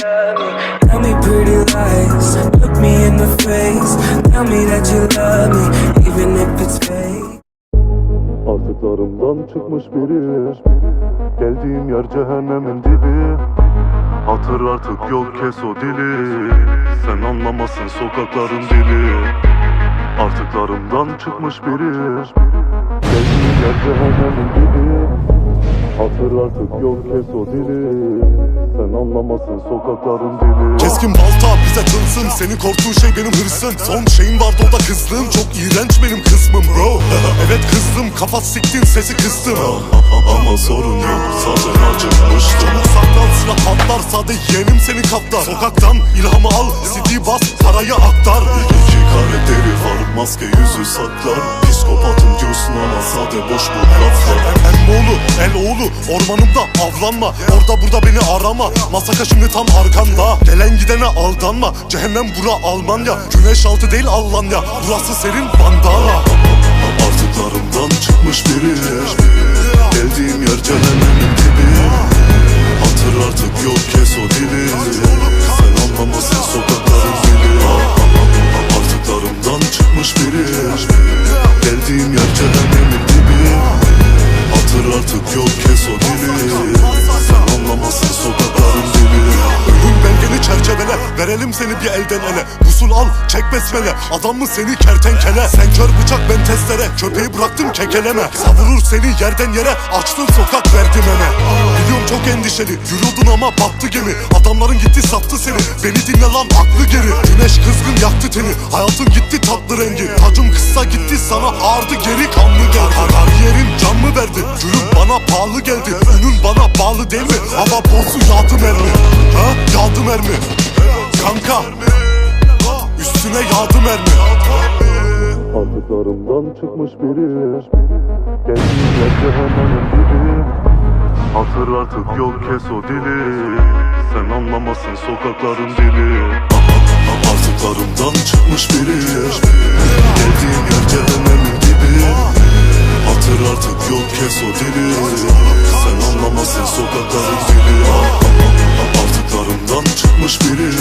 Tell me pretty lies, look me in the face. Tell me that you love me, even if it's fake. Artıklarımdan çıkmış biri. Geldiğim yer cehennemin dibi. Hatır artık yok kes o dili. Sen anlamasın sokakların dili. Artıklarımdan çıkmış biri. Geldiğim yer cehennemin dibi. Hatır artık yok kes o dili Sen anlamasın sokakların dili. Keskin balta bize tılsım Senin korktuğun şey benim hırsım. Son şeyim vardı o da kızlığım. Çok iğrenç benim kısmım bro. Evet kızdım kafa siktin sesi kıstım. Ama sorun yok zaten acıkmıştım. Uzaktan silah patlar sade yeğenim senin kaplar Sokaktan ilhamı al CD bas parayı aktar. İki karakteri var maske yüzü saklar. Psikopatım diyorsun ama sade boş bu laflar. Emmoğlu, el oğlu, ormanımda avlanma. Orada burada beni arama, masaka şimdi tam arkanda. Gelen gidene aldanma, cehennem bura Almanya. Güneş altı değil Almanya, burası serin bandana. Artıklarımdan çıkmış biri verelim seni bir elden ele. Usul al, çek besmele, adam mı seni kertenkele? Sen kör bıçak ben testere, köpeği bıraktım kekeleme. Savurur seni yerden yere, açtın sokak verdim eme Biliyorum çok endişeli, yürüyordun ama battı gemi. Adamların gitti sattı seni, beni dinle lan aklı geri. Güneş kızgın yaktı teni, hayatın gitti tatlı rengi. Tacım kısa gitti sana ağırdı geri kanlı geldi. Kariyerin can mı verdi, gülüm bana pahalı geldi. Ünün bana bağlı değil mi, ama bozu yağdı mermi. Ha? Yağdı mermi Kanka. Üstüne yağdı mermi. Artıklarımdan çıkmış biri. Geldiğim yer cehennemin dibi. Hatır artık yok kes o dili. Sen anlamasın sokakların dili. Artıklarımdan çıkmış biri. Geldiğim yer cehennemin dibi. Hatır artık yok kes o dili. Sen anlamasın sokakların dili. Artıklarımdan çıkmış biri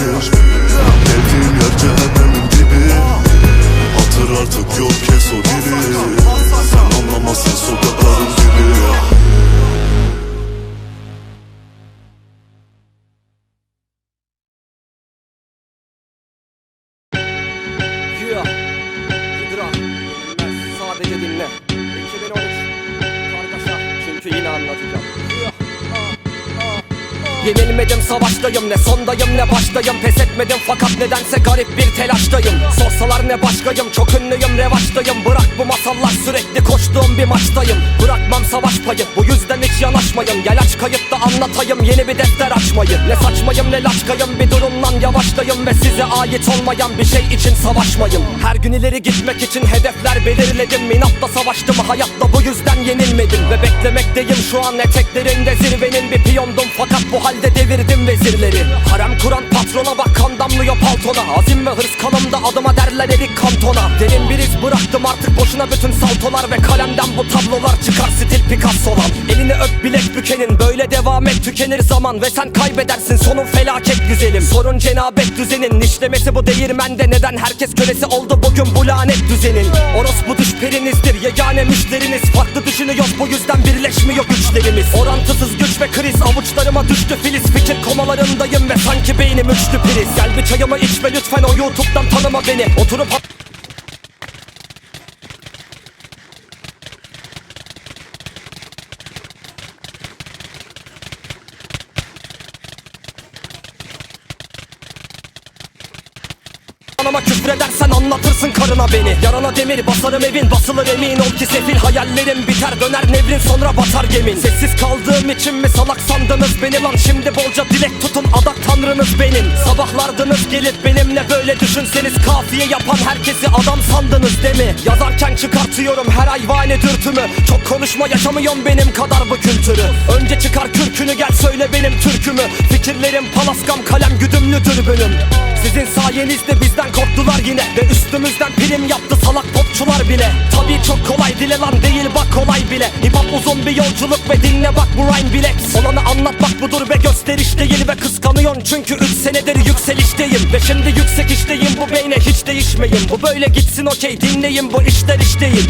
Yenilmedim savaştayım. Ne sondayım ne baştayım. Pes etmedim fakat nedense garip bir telaştayım. Sorsalar ne başkayım? Çok ünlüyüm revaçtayım. Bırak bu masallar sürekli koştuğum bir maçtayım. Bırakmam savaş payı bu yüzden hiç yanaşmayın. Gel aç kayıtta anlatayım yeni bir defter açmayı. Ne saçmayım ne laçkayım bir durumdan yavaştayım Ve size ait olmayan bir şey için savaşmayın. Her gün ileri gitmek için hedefler belirledim. İnatla savaştım hayatta bu yüzden yenilmedim. Ve beklemekteyim şu an eteklerinde zirvenin bir piyondum. Fakat bu halde devirdim vezirleri. Harem kuran patrona bak kan damlıyor paltona. Azim ve hırs kanımda adıma derler erik kantona. Derin bir iz bıraktım artık boşuna bütün saltolar Ve kalemden bu tablolar çıkar stil Picasso'lan Elini öp bilek bükenin böyle devam et tükenir zaman Ve sen kaybedersin. Sonun felaket güzelim. Sorun cenabet düzenin işlemesi bu değirmende Neden? Herkes kölesi oldu bugün bu lanet düzenin. Orospu düş perinizdir yegane müşteriniz. Farklı düşünüyor bu yüzden birleşmiyor güçlerimiz. Orantısız güç ve kriz avuçlarıma düştü filiz Fikir komalarındayım ve sanki beynim üçlü priz. Gel bir çayımı içme lütfen o YouTube'dan tanıma beni. Oturup Anama küfür edersen anlatırsın karına beni. Yarana demir basarım evin basılır emin ol ki sefil Hayallerim biter. Döner nevrin sonra batar gemin. Sessiz kaldığım için mi salak sandınız beni lan? Şimdi bolca dilek tutun adak tanrınız benim. Sabahlardınız gelip benimle böyle düşünseniz Kafiye yapan herkesi adam sandınız değil mi? Yazarken çıkartıyorum her hayvani dürtümü. Çok konuşma yaşamıyorum benim kadar bu kültürü. Önce çıkar kürkünü gel söyle benim türkümü. Fikirlerim palaskam kalem güdümlü dürbünüm Sizin sayenizde bizden korktular yine. Ve üstümüzden prim yaptı salak popçular bile. Tabii çok kolay dile lan değil bak kolay bile. Hip hop uzun bir yolculuk ve dinle bak bu rhyme bilek Olanı anlatmak budur ve gösteriş değil ve kıskanıyorsun çünkü 3 senedir yükselişteyim. Ve şimdi yüksek işteyim bu beyne hiç değişmeyin Bu böyle gitsin okey dinleyin bu işler iş değil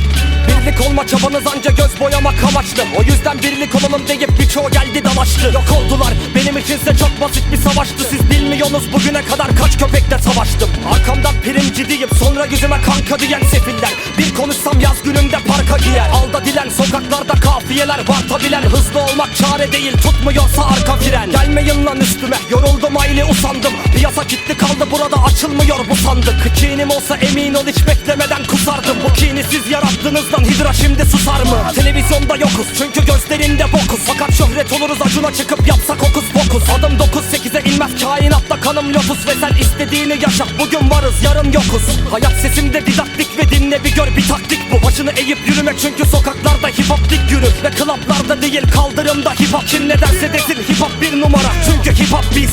Birlik olma çabanız anca göz boyamak amaçlı. O yüzden birlik olalım deyip birçoğu geldi dalaştı. Yok oldular benim içinse çok basit bir savaştı. Siz bilmiyorsunuz bugüne kadar kaç köpekle savaştım. Arkamdan primci deyip sonra yüzüme kanka diyen sefiller. Bir konuşsam yaz gününde parka giyer. Alda dilen sokaklarda kafiyeler var tabilen Hızlı olmak çare değil tutmuyorsa arka fren. Gelmeyin lan üstüme yoruldum aile usandım Piyasa gitti kaldı burada açılmıyor bu sandık. Kinim olsa emin ol hiç beklemeden kusardım. Bu kini siz yarattığınızdan hidra şimdi susar mı? Televizyonda yokuz çünkü gözlerinde bokuz. Fakat şöhret oluruz acuna çıkıp yapsak okus pokus. Adım 9-8'e inmez kainatta kanım lotus Ve sen istediğini yaşa bugün varız yarın yokuz. Hayat sesimde didaktik ve dinle bir gör bir taktik bu. Başını eğip yürümek çünkü sokaklarda hip hop dik yürür. Ve klaplarda değil kaldırımda hip hop. Kim ne derse desin hip hop bir numara. Çünkü hip hop biz